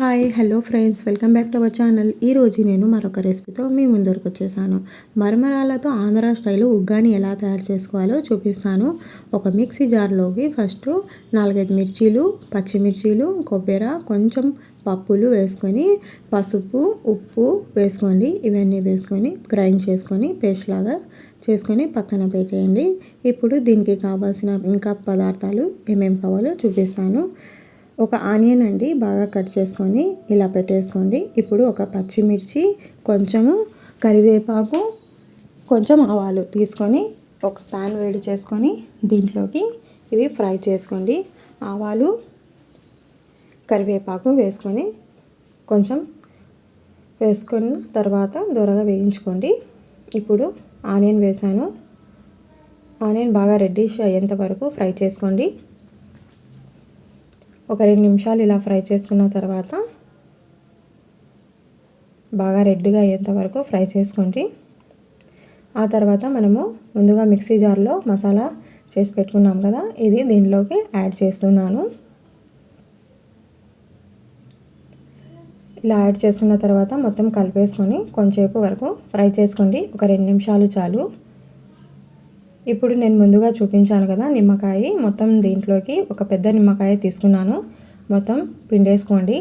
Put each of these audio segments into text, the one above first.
Hi hello friends. Welcome back to our channel. ఈరోజు నేను మరొక రెసిపీతో మీ ముందరకు వచ్చేసాను. మరమరాలతో ఆంధ్ర స్టైల్ ఉగ్గాని ఎలా తయారు చేసుకోవాలో చూపిస్తాను. ఒక మిక్సీ జార్లోకి ఫస్ట్ నాలుగైదు మిర్చీలు పచ్చిమిర్చీలు కొబ్బరి కొంచెం పప్పులు వేసుకొని పసుపు ఉప్పు వేసుకోండి. ఇవన్నీ వేసుకొని గ్రైండ్ చేసుకొని పేస్ట్ లాగా చేసుకొని పక్కన పెట్టేయండి. ఇప్పుడు దీనికి కావాల్సిన ఇంకా పదార్థాలు ఏమేమి కావాలో చూపిస్తాను. ఒక ఆనియన్ అండి బాగా కట్ చేసుకొని ఇలా పెట్టేసుకోండి. ఇప్పుడు ఒక పచ్చిమిర్చి కొంచెము కరివేపాకు కొంచెం ఆవాలు తీసుకొని ఒక ప్యాన్ వేడి చేసుకొని దీంట్లోకి ఇవి ఫ్రై చేసుకోండి. ఆవాలు కరివేపాకు వేసుకొని కొంచెం వేసుకున్న తర్వాత దొరగా వేయించుకోండి. ఇప్పుడు ఆనియన్ వేసాను. ఆనియన్ బాగా రెడ్డిష్ అయ్యేంత వరకు ఫ్రై చేసుకోండి. ఒక రెండు నిమిషాలు ఇలా ఫ్రై చేసుకున్న తర్వాత బాగా రెడ్గా అయ్యేంత వరకు ఫ్రై చేసుకోండి. ఆ తర్వాత మనము ముందుగా మిక్సీ జార్లో మసాలా చేసి పెట్టుకున్నాం కదా ఇది దీంట్లోకి యాడ్ చేస్తున్నాను. ఇలా యాడ్ చేసుకున్న తర్వాత మొత్తం కలిపేసుకొని కొంచెంసేపు వరకు ఫ్రై చేసుకోండి. ఒక రెండు నిమిషాలు చాలు. ఇప్పుడు నేను ముందుగా చూపించాను కదా నిమ్మకాయ. మొత్తం దీంట్లోకి ఒక పెద్ద నిమ్మకాయ తీసుకున్నాను. మొత్తం పిండేసుకోండి.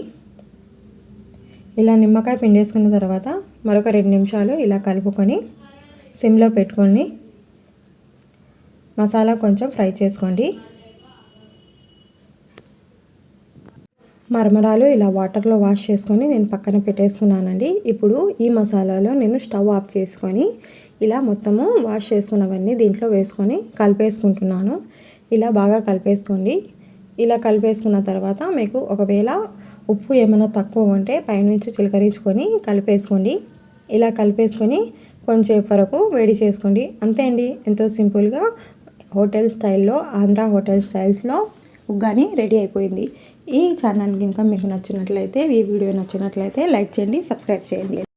ఇలా నిమ్మకాయ పిండేసుకున్న తర్వాత మరొక రెండు నిమిషాలు ఇలా కలుపుకొని సిమ్లో పెట్టుకొని మసాలా కొంచెం ఫ్రై చేసుకోండి. మరమరాలు ఇలా వాటర్లో వాష్ చేసుకొని నేను పక్కన పెట్టేసుకున్నానండి. ఇప్పుడు ఈ మసాలాలో నేను స్టవ్ ఆఫ్ చేసుకొని ఇలా మొత్తము వాష్ చేసుకున్నవన్నీ దీంట్లో వేసుకొని కలిపేసుకుంటున్నాను. ఇలా బాగా కలిపేసుకోండి. ఇలా కలిపేసుకున్న తర్వాత మీకు ఒకవేళ ఉప్పు ఏమైనా తక్కువ ఉంటే పైనుంచి చిలకరించుకొని కలిపేసుకోండి. ఇలా కలిపేసుకొని కొంచెం వరకు వేడి చేసుకోండి. అంతే అండి. ఎంతో సింపుల్గా హోటల్ స్టైల్లో ఆంధ్ర హోటల్ స్టైల్స్లో ఉగ్గాని రెడీ అయిపోయింది. ఈ ఛానల్ కనుక మీకు నచ్చినట్లయితే ఈ వీడియో నచ్చినట్లయితే లైక్ చేయండి సబ్స్క్రైబ్ చేయండి.